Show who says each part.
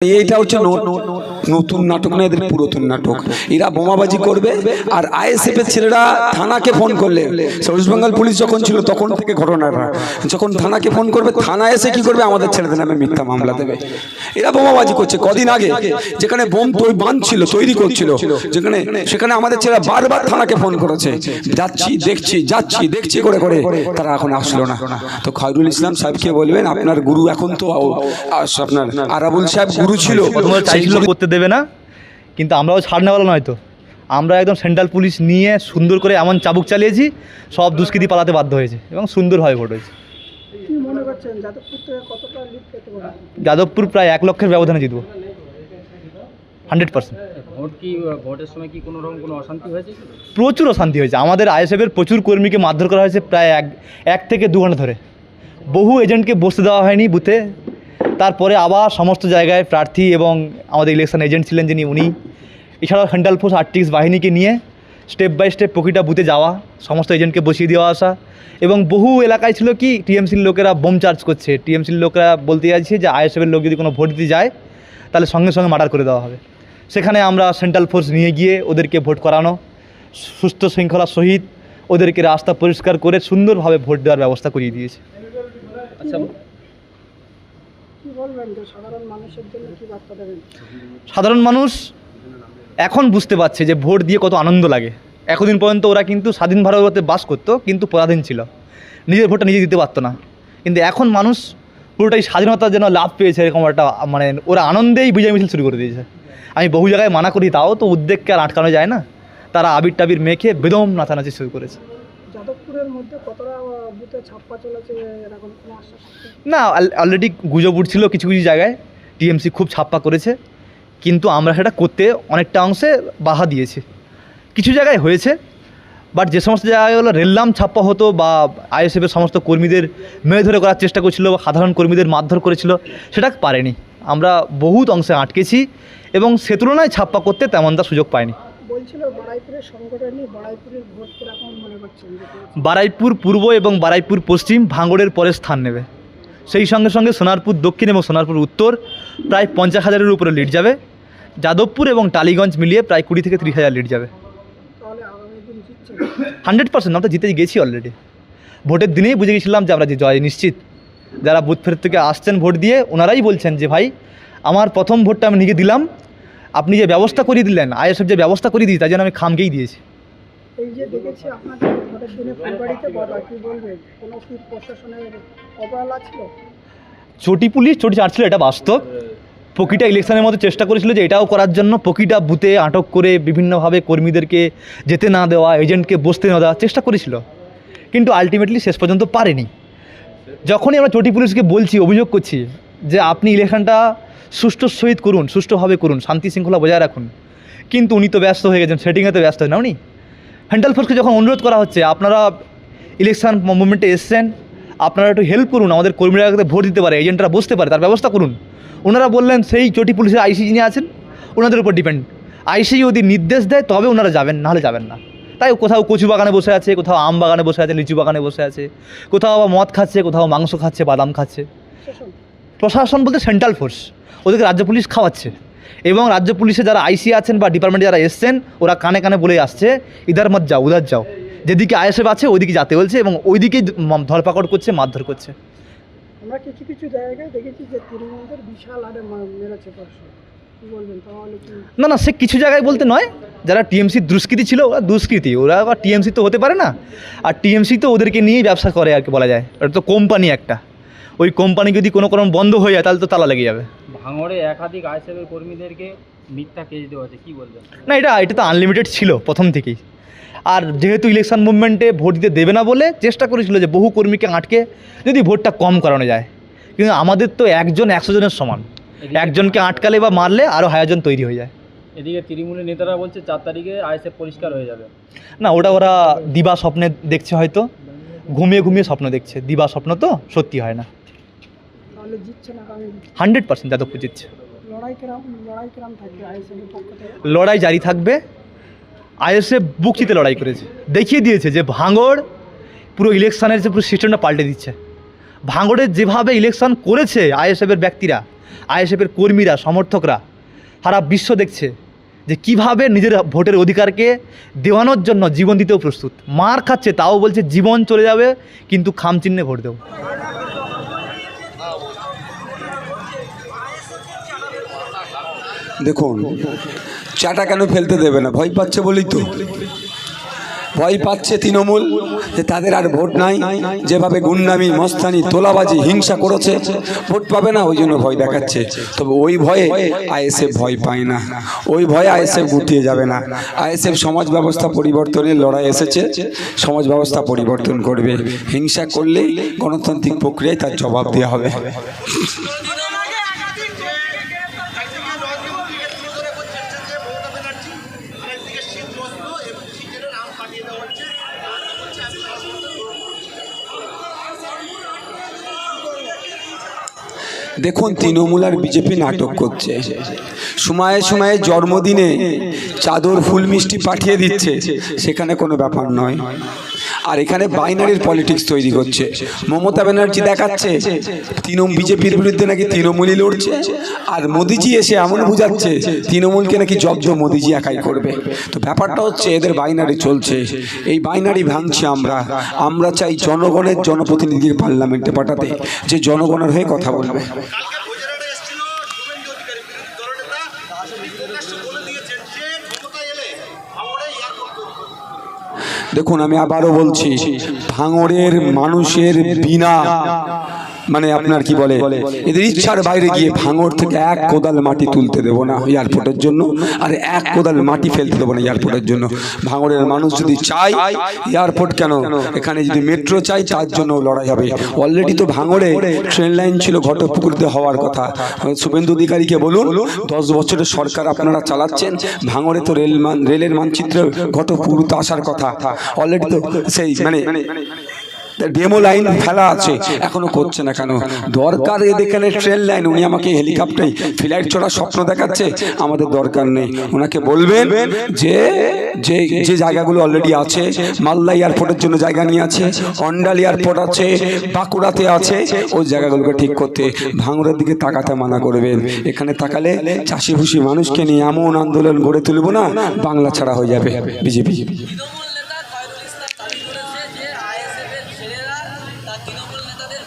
Speaker 1: এইটা হচ্ছে ন- নতুন নাটক না এদের পুরাতন নাটক। এরা বোমাবাজি করবে আর আইএসএফ এর ছেলেরা থানাকে ফোন করলে। ওয়েস্ট বেঙ্গল পুলিশ যখন ছিল তখন থেকে ঘটনাটা। যখন থানাকে ফোন করবে থানা এসে কি করবে? আমাদের ছেলেদের নামে মিথ্যা মামলা দেবে। এরা বোমাবাজি করছে। কদিন আগে যেখানে বোম তৈ বাঁধছিল তৈরি করছিল যেখানে সেখানে আমাদের ছেলেরা বারবার থানাকে ফোন করেছে। যাচ্ছি দেখছি যাচ্ছি দেখছি করে করে। তারা এখন আসলো না। তো খায়রুল ইসলাম সাহেবকে বলবেন আপনার গুরু এখন তো আপনার আরাবুল সাহেব গুরু ছিল।
Speaker 2: করতে দেবে না কিন্তু আমরাও ছাড় নেওয়ালো নয় তো। আমরা একদম সেন্ট্রাল পুলিশ নিয়ে সুন্দর করে এমন চাবুক চালিয়েছি সব দুষ্কৃতি পালাতে বাধ্য হয়েছে এবং সুন্দরভাবে ভোট হয়েছে।
Speaker 3: কি মনে করছেন যাদবপুর
Speaker 2: প্রায় এক লক্ষের ব্যবধানে জিতবো। Hundred percent.
Speaker 4: ভোট কি ভোটের সময় কি কোনো রকম কোনো অশান্তি হয়েছে
Speaker 2: প্রচুর অশান্তি হয়েছে। আমাদের আইএসএফের প্রচুর কর্মীকে মারধর করা হয়েছে প্রায় এক এক থেকে দু ঘণ্টা ধরে। বহু এজেন্টকে বসতে দেওয়া হয়নি বুথে। তারপরে আবার সমস্ত জায়গায় প্রার্থী এবং আমাদের ইলেকশন এজেন্ট ছিলেন যিনি, উনি। এছাড়াও সেন্ট্রাল ফোর্স আর্টিক্স বাহিনীকে নিয়ে স্টেপ বাই স্টেপ প্রতিটা বুথে যাওয়া, সমস্ত এজেন্টকে বসিয়ে দেওয়া আসা। এবং বহু এলাকায় ছিল কি টিএমসির লোকেরা বোম চার্জ করছে। টিএমসির লোকেরা বলতে চাইছে যে আইএসএফের লোক যদি কোনো ভোট দিতে যায়, তাহলে সঙ্গে সঙ্গে মার্ডার করে দেওয়া হবে। সেখানে আমরা সেন্ট্রাল ফোর্স নিয়ে গিয়ে ওদেরকে ভোট করানো, সুস্থ শৃঙ্খলার সহিত ওদেরকে রাস্তা পরিষ্কার করে সুন্দরভাবে ভোট দেওয়ার ব্যবস্থা করিয়ে দিয়েছে।
Speaker 4: আচ্ছা
Speaker 3: সাধারণ
Speaker 2: মানুষ এখন বুঝতে পারছে যে ভোট দিয়ে কত আনন্দ লাগে। এতদিন পর্যন্ত ওরা কিন্তু স্বাধীন ভারতে বাস করতো, কিন্তু পরাধীন ছিল। নিজের ভোটটা নিজে দিতে পারতো না। কিন্তু এখন মানুষ পুরোটাই স্বাধীনতার জন্য লাভ পেয়েছে এরকম একটা মানে ওরা আনন্দেই বিজয় মিছিল শুরু করে দিয়েছে। আমি বহু জায়গায় মানা করি, তাও তো উদ্বেগকে আর আটকানো যায় না। তারা আবির টাবির মেখে বেদম নাচানাচি শুরু করেছে।
Speaker 3: যাদবপুরের মধ্যে কতটা বুথে ছাপ্পা চলেছে এরকম কোনো আশ্বাস?
Speaker 2: না অলরেডি গুজব উঠছিল কিছু কিছু জায়গায়। টিএমসি খুব ছাপ্পা করেছে। কিন্তু আমরা সেটা করতে অনেকটা অংশে বাধা দিয়েছি। কিছু জায়গায় হয়েছে বাট যে সমস্ত জায়গাগুলো রেললাম ছাপ্পা হতো বা আইএসএফের সমস্ত কর্মীদের মেয়ে ধরে করার চেষ্টা করছিল বা সাধারণ কর্মীদের মারধর করেছিল, সেটা পারেনি। আমরা বহুত অংশে আটকেছি এবং সে তুলনায় ছাপ্পা করতে তেমনটা সুযোগ পাইনি।
Speaker 3: বলছিল বাড়াইপুরের সংগঠনই বাড়াইপুরের ভোট কীরকম মনে করছেন?
Speaker 2: বারাইপুর পূর্ব এবং বারাইপুর পশ্চিম ভাঙড়ের পরে স্থান নেবে। সেই সঙ্গে সঙ্গে সোনারপুর দক্ষিণ এবং সোনারপুর উত্তর প্রায় পঞ্চাশ হাজারের উপরে লিড যাবে। যাদবপুর এবং টালিগঞ্জ মিলিয়ে প্রায় কুড়ি থেকে ত্রিশ হাজার লিড যাবে। হান্ড্রেড পার্সেন্ট আমরা জিতে গেছি অলরেডি ভোটের দিনেই বুঝে গেছিলাম যে আমরা যে জয় নিশ্চিত। যারা বুথ ফেরত থেকে আসছেন ভোট দিয়ে ওনারাই বলছেন যে ভাই আমার প্রথম ভোটটা আমি নিজে দিলাম। আপনি যে ব্যবস্থা করিয়ে দিলেন আইএসএফ যে ব্যবস্থা করিয়ে দিই তার জন্য আমি খামকেই দিয়েছি।
Speaker 3: এই যে দেখেছি আপনাদের ভোটের ফুলবাড়িতে বলা কি বলবেন কোনো কি প্রশাসনের অবহেলা ছিল?
Speaker 2: চটি পুলিশ চটি চাটছিল এটা বাস্তব। পকিটা ইলেকশনের মতো চেষ্টা করেছিল যে এটাও করার জন্য পকিটা বুথে আটক করে বিভিন্নভাবে কর্মীদেরকে যেতে না দেওয়া এজেন্টকে বসতে না দেওয়া চেষ্টা করেছিল। কিন্তু আলটিমেটলি শেষ পর্যন্ত পারেনি। যখনই আমরা চটি পুলিশকে বলছি অভিযোগ করছি যে আপনি ইলেকশনটা সুষ্ঠু সহিত করুন, সুষ্ঠুভাবে করুন, শান্তি শৃঙ্খলা বজায় রাখুন। কিন্তু উনি তো ব্যস্ত হয়ে গেছেন, সেটিংয়ে তো ব্যস্ত হয় না উনি। হ্যান্ডেল ফোর্সকে যখন অনুরোধ করা হচ্ছে, আপনারা ইলেকশন মুভমেন্টে এসছেন, আপনারা একটু হেল্প করুন, আমাদের কর্মীরা যাতে ভোট দিতে পারে এজেন্টরা বসতে পারে, তার ব্যবস্থা করুন। ওনারা বললেন, সেই চটি পুলিশের আইসি যিনি আছেন, ওনাদের উপর ডিপেন্ড আইসি যদি নির্দেশ দেয়, তবে ওনারা যাবেন, নাহলে যাবেন না। তাই কোথাও কচু বাগানে বসে আছে, কোথাও আম বাগানে বসে আছে, লিচু বাগানে বসে আছে, কোথাও আবার মদ খাচ্ছে, কোথাও মাংস খাচ্ছে, বাদাম খাচ্ছে।
Speaker 3: প্রশাসন
Speaker 2: বলতে সেন্ট্রাল ফোর্স ওদেরকে রাজ্য পুলিশ খাওয়াচ্ছে। এবং রাজ্য পুলিশে যারা আইসি আছেন বা ডিপার্টমেন্টে যারা এসছেন ওরা কানে কানে বলে আসছে ইধার মত যাও উধার যাও। যেদিকে আইএসএফ আছে ওইদিকে যাতে বলছে এবং ওইদিকেই ধরপাকড় করছে মারধর করছে।
Speaker 3: আমরা কিছু কিছু জায়গায় দেখেছি যে তৃণমূলদের বিশাল মা- মেরেছে
Speaker 2: না না সে কিছু জায়গায় বলতে নয়। যারা টিএমসি দুষ্কৃতি ছিল ওরা দুষ্কৃতি। ওরা আবার টিএমসি তো হতে পারে না। আর টিএমসি তো ওদেরকে নিয়েই ব্যবসা করে আর কি বলা যায়। ওটা তো কোম্পানি একটা। ওই কোম্পানি যদি কোনো কোনো বন্ধ হয়ে যায় তাহলে তো তালা লেগে যাবে।
Speaker 4: ভাঙড়ে একাধিক আইসিএফের কর্মীদেরকে মিথ্যা কেস দেওয়া কি বলবেন?
Speaker 2: না এটা এটা তো আনলিমিটেড ছিল প্রথম থেকেই। আর যেহেতু ইলেকশন মুভমেন্টে ভোট দিতে দেবে না বলে চেষ্টা করেছিল যে বহু কর্মীকে আটকে যদি ভোটটা কম করানো যায়। কিন্তু আমাদের তো একজন একশো জনের সমান। একজনকে আটকালে বা মারলে আরও হাজারজন তৈরি হয়ে যায়।
Speaker 4: এদিকে তৃণমূলের নেতারা বলছে চার তারিখে আইএসএফ পরিষ্কার হয়ে যাবে।
Speaker 2: না ওটা ওরা দিবা স্বপ্নে দেখছে হয়তো। ঘুমিয়ে ঘুমিয়ে স্বপ্ন দেখছে। দিবা স্বপ্ন তো সত্যি হয় না।
Speaker 3: তাহলে জিতছে না
Speaker 2: হান্ড্রেড পার্সেন্ট যাদবপুর জিতছে।
Speaker 3: লড়াই কিরাম লড়াই কিরাম থাকবে আইসিএলের পক্ষ থেকে?
Speaker 2: লড়াই জারি থাকবে। আইএসএফ বুক চিতে লড়াই করেছে। দেখিয়ে দিয়েছে যে ভাঙড় পুরো ইলেকশনের যে পুরো সিস্টেমটা পাল্টে দিচ্ছে। ভাঙড়ের যেভাবে ইলেকশন করেছে আইএসএফের ব্যক্তিরা আইএসএফের কর্মীরা সমর্থকরা সারা বিশ্ব দেখছে যে কীভাবে নিজের ভোটের অধিকারকে দেওয়ানোর জন্য জীবন দিতেও প্রস্তুত। মার খাচ্ছে তাও বলছে জীবন চলে যাবে কিন্তু খামচিহ্নে ভোট দেবো।
Speaker 1: দেখুন, চাটা কেন ফেলতে দেবে না? ভয় পাচ্ছে বলেই তো। ভয় পাচ্ছে তৃণমূল যে তাদের আর ভোট নাই। যেভাবে গুন্ডামি, মস্তানি, তোলাবাজি, হিংসা করেছে, ভোট পাবে না, ওই জন্য ভয় দেখাচ্ছে। তবে ওই ভয়ে আইএসএফ ভয় পায় না। ওই ভয়ে আইএসএফ গুটিয়ে যাবে না। আইএসএফ সমাজ ব্যবস্থা পরিবর্তনের লড়াই এসেছে। সমাজ ব্যবস্থা পরিবর্তন করবে। হিংসা করলে গণতান্ত্রিক প্রক্রিয়ায় তার জবাব দেওয়া হবে
Speaker 5: দিনের আগে একাধিক একদিকে নরেন্দ্র মোদীকে তুলে ধরে বলছে যে মমতা ব্যানার্জি আরেকদিকে শীত বস্ত্র এবং শীতের নাম পাঠিয়ে দেওয়া হচ্ছে বলছে আমি রাজনীতি
Speaker 1: দেখুন, তৃণমূল আর বিজেপি নাটক করছে। সময়ে সময়ে জন্মদিনে চাদর, ফুল, মিষ্টি পাঠিয়ে দিচ্ছে। সেখানে কোনো ব্যাপার নয়। আর এখানে বাইনারির পলিটিক্স তৈরি করছে মমতা ব্যানার্জি দেখাচ্ছে, তৃণমূল বিজেপির বিরুদ্ধে নাকি তৃণমূলই লড়ছে, আর মোদিজি এসে এমন বুঝাচ্ছে, তৃণমূলকে নাকি জব্দ মোদিজি একাই করবে। তো ব্যাপারটা হচ্ছে, এদের বাইনারি চলছে। এই বাইনারি ভাঙছি আমরা। আমরা চাই জনগণের জনপ্রতিনিধিকে পার্লামেন্টে পাঠাতে, যে জনগণের হয়ে কথা বলবে। দেখুন আমি আবারও বলছি ভাঙড়ের মানুষের বিনা মানে আপনার কি বলে? এদের ইচ্ছার বাইরে গিয়ে ভাঙর থেকে এক কোদাল মাটি তুলতে দেবো না এয়ারপোর্টের জন্য, আর এক কোদাল মাটি ফেলতে দেবো না এয়ারপোর্টের জন্য। ভাঙরের মানুষ যদি চায়, এয়ারপোর্ট কেন? এখানে যদি মেট্রো চাই তার জন্য লড়াই হবে। অলরেডি তো ভাঙড়ে ট্রেন লাইন ছিল ঘটপুকুরিতে হওয়ার কথা। শুভেন্দু অধিকারীকে বলুন, দশ বছরের সরকার আপনারা চালাচ্ছেন? ভাঙড়ে তো রেল মান, রেলের মানচিত্র ঘটপুকুরিতে আসার কথা। অলরেডি তো সেই মানে ডেমো লাইন ফেলা আছে। এখনও করছে না কেন? দরকার এদের এখানে ট্রেন লাইন উনি আমাকে হেলিকপ্টারে ফ্লাইট চড়ার স্বপ্ন দেখাচ্ছে, আমাদের দরকার নেই। ওনাকে বলবেন যে যে যে জায়গাগুলো অলরেডি আছে, মালদা এয়ারপোর্টের জন্য জায়গা নিয়ে আছে, অন্ডাল এয়ারপোর্ট আছে, বাঁকুড়াতে আছে, ওই জায়গাগুলোকে ঠিক করতে, ভাঙড়ের দিকে তাকাতে মানা করবেন। এখানে তাকালে চাষি ভুষি মানুষকে নিয়ে এমন আন্দোলন গড়ে তুলব না, বাংলা ছাড়া হয়ে যাবে, বিজেপি।